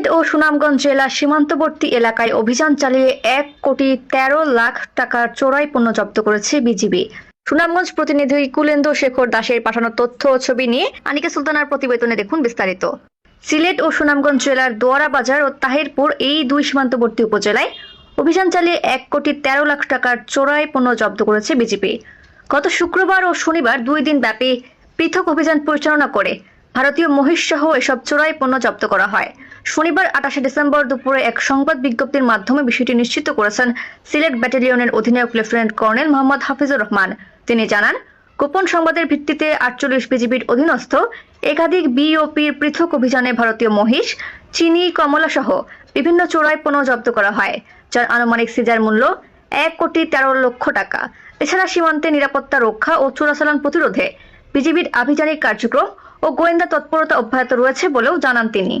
সিলেট ও সুনামগঞ্জ জেলা সীমান্তবর্তী এলাকায় অভিযান চালিয়ে এক কোটি তেরো লাখ টাকার চোরাই পণ্য জব্দ করেছে বিজিবি। সুনামগঞ্জ প্রতিনিধি কুলেন্দ্র শেখর দাসের পাঠানো তথ্য ও ছবি নিয়ে আনিকা সুলতানার প্রতিবেদনে দেখুন বিস্তারিত। সিলেট ও সুনামগঞ্জ জেলার দোয়ারা বাজার ও তাহিরপুর এই দুই সীমান্তবর্তী উপজেলায় অভিযান চালিয়ে এক কোটি তেরো লাখ টাকার চোরাই পণ্য জব্দ করেছে বিজেপি গত শুক্রবার ও শনিবার দুই দিন ব্যাপী পৃথক অভিযান পরিচালনা করে ভারতীয় মহিষ সহ এসব চোরাই পণ্য জব্দ করা হয়। শনিবার আঠাশে ডিসেম্বর দুপুরে এক সংবাদ বিজ্ঞপ্তির মাধ্যমে বিষয়টি নিশ্চিত করেছেন সিলেট ব্যাটালিয়নের অধিনায়ক লেফটেন্যান্ট কর্নেল মোহাম্মদ হাফিজুর রহমান। তিনি জানান, গোপন সংবাদের ভিত্তিতে আটচল্লিশ বিজিবির অধীনস্থ একাধিক বিওপির পৃথক অভিযানে ভারতীয় মহিষ, চিনি কমলা সহ বিভিন্ন চোরাই পণ্য জব্দ করা হয়, যার আনুমানিক সিজার মূল্য এক কোটি তেরো লক্ষ টাকা। এছাড়া সীমান্তে নিরাপত্তা রক্ষা ও চোরাচালান প্রতিরোধে বিজিবির আভিযানিক কার্যক্রম ও গোয়েন্দা তৎপরতা অব্যাহত রয়েছে বলেও জানান তিনি।